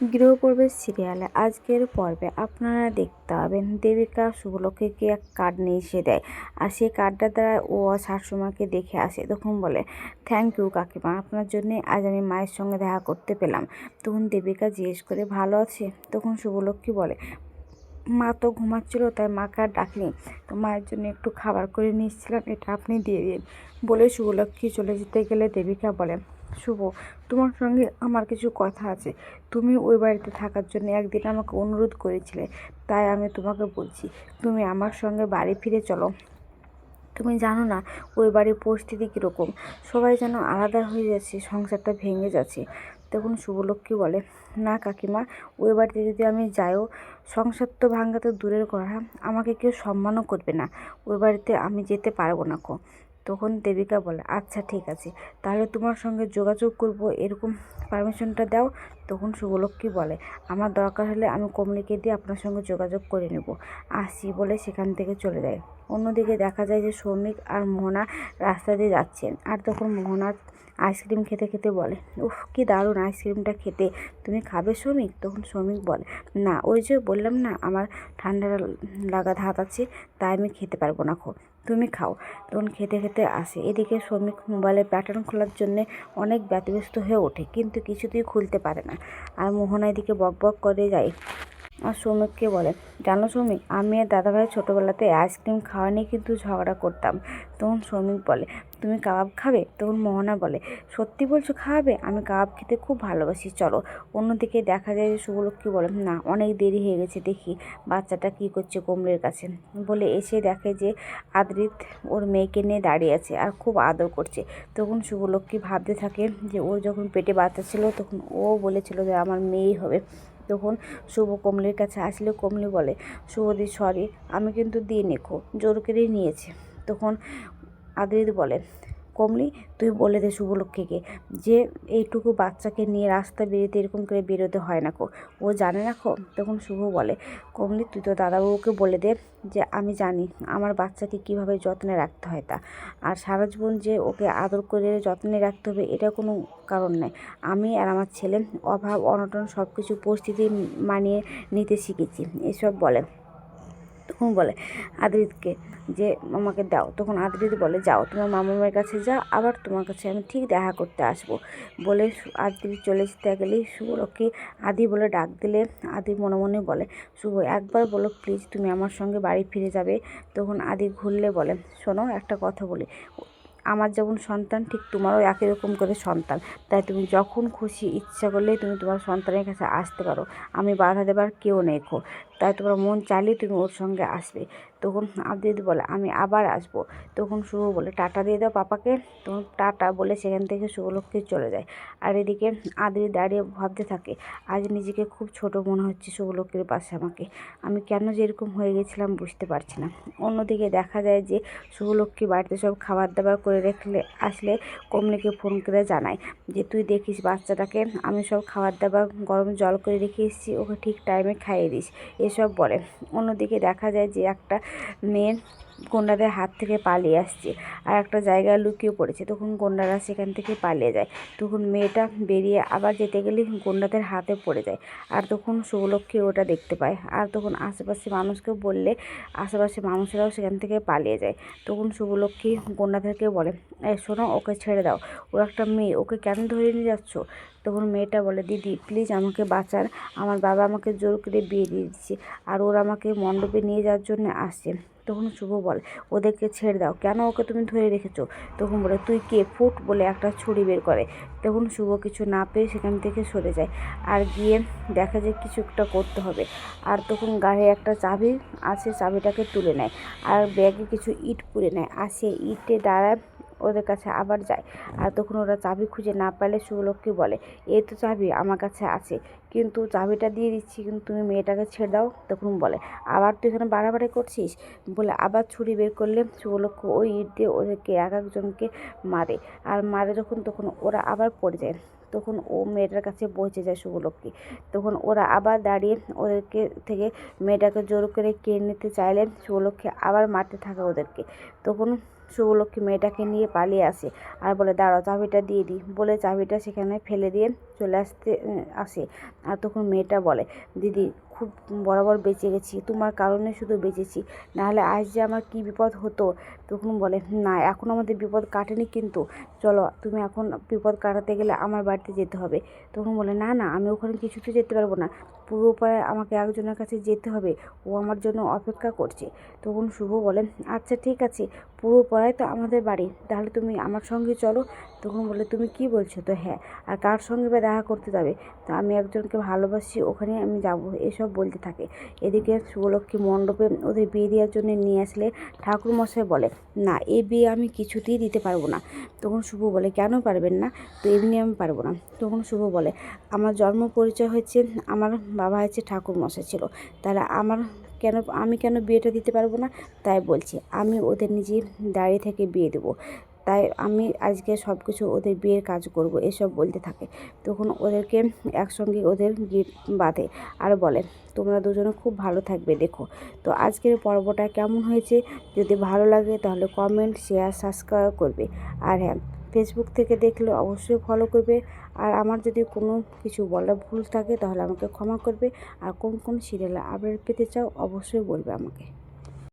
গৃহপর্বের সিরিয়ালে আজকের পর্বে আপনারা দেখতে পাবেন দেবিকা শুভলক্ষীকে এক কার্ড নিয়ে এসে দেয়। আর সেই কার্ডটা দ্বারা ও শাশুমাকে দেখে আসে। তখন বলে থ্যাংক ইউ কাকিমা, আপনার জন্যে আজ আমি মায়ের সঙ্গে দেখা করতে পেলাম। তখন দেবিকা জিজ্ঞেস করে, ভালো আছে? তখন শুভলক্ষ্মী বলে মা তো ঘুমাচ্ছিল, তাই মাকে আর ডাকিনি। তো মায়ের জন্য একটু খাবার করে নিয়ে এসেছিলাম এটা আপনি দিয়ে দিন। বলে শুভলক্ষ্মী চলে যেতে গেলে দেবিকা বলে, শুভ, তোমার সঙ্গে আমার কিছু কথা আছে। তুমি ওই বাড়িতে থাকার জন্য একদিন আমাকে অনুরোধ করেছিলে, তাই আমি তোমাকে বলছি। তুমি আমার সঙ্গে বাড়ি ফিরে চলো। তুমি জানো না, ওই বাড়ির পরিস্থিতি কীরকম? সবাই যেন আলাদা হয়ে যাচ্ছে, সংসারটা ভেঙে যাচ্ছে। তখন শুভলক্ষ্মী বলে। না, কাকিমা ওই বাড়িতে যদি আমি যাইও, সংসার তো ভাঙ্গা তো দূরের কথা, আমাকে কেউ সম্মানও করবে না। ওই বাড়িতে আমি যেতে পারব না কো। তখন দেবিকা বলে আচ্ছা ঠিক আছে। তাহলে তোমার সঙ্গে যোগাযোগ করব, এরকম পারমিশনটা দাও। তখন শুভলক্ষ্মী বলে, আমার দরকার হলে আমি কমলিকে দিয়ে আপনার সঙ্গে যোগাযোগ করে নেব। আসি বলে সেখান থেকে চলে যায়। অন্যদিকে দেখা যায় যে শ্রমিক আর মোহনা রাস্তা দিয়ে যাচ্ছেন। আর তখন মোহনার আইসক্রিম খেতে খেতে বলে, উফ, কি দারুণ আইসক্রিমটা খেতে। তুমি খাবে শ্রমিক তখন শ্রমিক বলে, না, ওই যে বললাম না, আমার ঠান্ডা লাগা ধাত আছে, তাই আমি খেতে পারব না খো তুমি খাও। তখন খেতে খেতে আসে। এদিকে শ্রমিক মোবাইলে প্যাটার্ন খোলার জন্যে অনেক ব্যতব্যস্ত হয়ে ওঠে, কিন্তু কিছুতেই খুলতে পারে না। আর মোহনা এদিকে বক বক করে যায়। আর সৌমিককে বলে? জানো সৌমিক, আমি আর দাদাভাই ছোটোবেলাতে আইসক্রিম খাওয়া নিয়ে কিন্তু ঝগড়া করতাম। তখন সৌমিক বলে, তুমি কাবাব খাবে? তখন মোহনা বলে, সত্যি বলছো খাওয়াবে আমি কাবাব খেতে খুব ভালোবাসি, চলো। অন্যদিকে দেখা যায় যে শুভলক্ষ্মী বলে, না, অনেক দেরি হয়ে গেছে, দেখি বাচ্চাটা কী করছে কোমলের কাছে। বলে এসে দেখে যে আদ্রিত ওর মেয়েকে নিয়ে দাঁড়িয়ে আছে আর খুব আদর করছে। তখন শুভলক্ষ্মী ভাবতে থাকে যে ওর যখন পেটে বাচ্চা ছিল, তখন ও বলেছিল যে, আমার মেয়েই হবে। তখন শুভ কমলির কাছে আসলে কমলি বলে শুভদি সরি আমি কিন্তু দিয়ে নেখো জোর করেই নিয়েছি। তখন আদ্রিত বলে কমলি, তুই বলে দে শুভলক্ষ্মীকে যে এইটুকু বাচ্চাকে নিয়ে রাস্তা বেরোতে এরকম করে বেরোতে হয় না কো। ও জানে না খো তখন শুভ বলে, কমলি, তুই তো দাদাবাবুকে বলে দে যে আমি জানি আমার বাচ্চাকে কীভাবে যত্নে রাখতে হয় তা। আর সারা জীবন যে ওকে আদর করে যত্নে রাখতে হবে, এটা কোনো কারণ নেই। আমি আর আমার ছেলে অভাব, অনটন সব কিছু পরিস্থিতি মানিয়ে নিতে শিখেছি। এসব বলে। তখন বলে আদ্রিতকে যে, আমাকে দাও। তখন আদ্রিত বলে, যাও, তোমার মামামের কাছে যাও, আবার তোমার কাছে আমি ঠিক দেখা করতে আসব। বলে আদ্রিত চলে যেতে গেলেই শুভলক্ষ্মী আদি বলে ডাক দিলে। আদি মনে মনে বলে, শুভ, একবার বলো প্লিজ তুমি আমার সঙ্গে বাড়ি ফিরে যাবে? তখন আদি ঘুরলে বলে, শোনো, একটা কথা বলি। আমার যেমন সন্তান, ঠিক তোমারও একই রকম করে সন্তান। তাই তুমি যখন খুশি ইচ্ছা করলেই তুমি তোমার সন্তানের কাছে আসতে পারো। আমি বাধা দেবার কেউ নেই খো। তাই তোমার মন চাইলেই তুমি ওর সঙ্গে আসবে। তখন আদিত বলে, আমি আবার আসব। তখন শুভ বলে, টাটা দিয়ে দাও পাপাকে। তখন টাটা বলে সেখান থেকে শুভলক্ষ্মী চলে যায়। আর এদিকে আদি দাঁড়িয়ে ভাবতে থাকে, আজ নিজেকে খুব ছোট মনে হচ্ছে শুভলক্ষ্মীর পাশে আমাকে। আমি কেন যেরকম হয়ে গেছিলাম বুঝতে পারছি না। অন্যদিকে দেখা যায় যে শুভলক্ষ্মী বাড়িতে সব খাবার দাবার করে রেখলে, আসলে কমলিকে ফোন করে জানায় যে, তুই দেখিস বাচ্চাটাকে, আমি সব খাবার দাবার গরম জল করে রেখে এসেছি, ওকে ঠিক টাইমে খাইয়ে দিস। এসব বলে। অন্যদিকে দেখা যায় যে একটা মেয়ে গন্ডাদের হাত থেকে পালিয়ে আসছে। আর একটা জায়গায় লুকিয়ে পড়েছে। তখন গন্ডারা সেখান থেকে পালিয়ে যায়। তখন মেয়েটা বেরিয়ে আবার যেতে গেলে গন্ডাদের হাতে পড়ে যায়। আর তখন শুভলক্ষ্মী ওটা দেখতে পায়। আর তখন আশেপাশে মানুষকে বললে আশেপাশে মানুষেরাও সেখান থেকে পালিয়ে যায়। তখন শুভলক্ষ্মী গন্ডাদেরকে বলে শোনো, ওকে ছেড়ে দাও। ও একটা মেয়ে। ওকে কেন ধরে নিয়ে যাচ্ছ? তখন মেয়েটা বলে, দিদি প্লিজ আমাকে বাঁচান। আমার বাবা আমাকে জোর করে বিয়ে দিয়ে দিচ্ছে। আর ওরা আমাকে মণ্ডপে নিয়ে যাওয়ার জন্য আসছে। তখন শুভ বলে, ওদেরকে ছেড়ে দাও। কেন ওকে তুমি ধরে রেখেছো? তখন বলে, তুই কে? ফুট বলে একটা ছুরি বের করে। তখন শুভ কিছু না পেয়ে সেখান থেকে সরে যায়। আর গিয়ে দেখা যায় কিছু একটা করতে হবে। আর তখন গাড়ি একটা চাবি আছে, চাবিটাকে তুলে নেয়। আর ব্যাগে কিছু ইট পুড়ে নেয়। আর সে ইটে দাঁড়ায় ওদের কাছে আবার যায়। আর তখন ওরা চাবি খুঁজে না পেলে শুভলক্ষ্মী বলে এই তো চাবি আমার কাছে আছে, কিন্তু চাবিটা দিয়ে দিচ্ছি, কিন্তু তুমি মেয়েটাকে ছেড়ে দাও। তখন বলে, আবার তুই এখানে বাড়াবাড়ি করছিস? বলে, আবার ছুরি বের করলে শুভলক্ষ্য ওই ইট দিয়ে ওদেরকে এক একজনকে মারে। আর মারে যখন, তখন ওরা আবার পড়ে যায়। তখন ও মেয়েটার কাছে পৌঁছে যায় শুভলক্ষ্মী। তখন ওরা আবার দাঁড়িয়ে ওদেরকে থেকে মেয়েটাকে জোর করে কেড়ে নিতে চাইলে শুভলক্ষ্মী আবার মারতে থাকে ওদেরকে। তখন শুভলক্ষ্মী মেয়েটাকে নিয়ে পালিয়ে আসে আর বলে, দাঁড়াও, চাবিটা দিয়ে দিই। বলে চাবিটা সেখানে ফেলে দিয়ে চলে আসতে, আসে। আর তখন মেয়েটা বলে, দিদি খুব বরাবর বেঁচে গেছি, তোমার কারণে শুধু বেঁচেছি। নাহলে আজ যে আমার কী বিপদ হতো? তখন বলে, না, এখন আমাদের বিপদ কাটেনি কিন্তু। চলো, তুমি এখন বিপদ কাটাতে গেলে আমার বাড়িতে যেতে হবে। তখন বলে, না না, আমি ওখানে কিছুতে যেতে পারব না। পুরো আমাকে একজনের কাছে যেতে হবে। ও আমার জন্য অপেক্ষা করছে। তখন শুভ বলে আচ্ছা ঠিক আছে, পুরো তো আমাদের বাড়ি। তাহলে তুমি আমার সঙ্গে চলো। তখন বলে, তুমি কি বলছো? তো হ্যাঁ আর কার সঙ্গে বা দেখা করতে যাবে? তো আমি একজনকে ভালোবাসি, ওখানে আমি যাব। এসব বলতে থাকে। এদিকে শুভলক্ষ্মী মণ্ডপে ওদের বিয়ে দেওয়ার জন্য নিয়ে আসলে ঠাকুরমশাই বলে, না, এ বিয়ে আমি কিছুতেই দিতে পারব না। তখন শুভ বলে, কেন পারবেন না? তো এমনি আমি পারব না। তখন শুভ বলে, আমার জন্ম পরিচয় হচ্ছে আমার বাবা হচ্ছে ঠাকুরমশাই ছিল। তাহলে আমার কেন, আমি কেন বিয়েটা দিতে পারব না? তাই বলছি, আমি ওদের নিজে দাঁড়িয়ে থেকে বিয়ে দেবো। তাই আমি আজকে সব কিছু ওদের বিয়ের কাজ করব, এসব বলতে থাকে। তখন ওদেরকে একসঙ্গে ওদের গিট বাঁধে আর বলে, তোমরা দুজনে খুব ভালো থাকবে, দেখো। তো আজকের পর্বটা কেমন হয়েছে, যদি ভালো লাগে তাহলে কমেন্ট শেয়ার সাবস্ক্রাইব করবে। আর হ্যাঁ ফেসবুক থেকে দেখলে অবশ্যই ফলো করবে। আর আমার যদি কোনো কিছু বলা ভুল থাকে তাহলে আমাকে ক্ষমা করবে। আর কোন কোন সিরিয়ালে আপডেট পেতে চাও অবশ্যই বলবে আমাকে।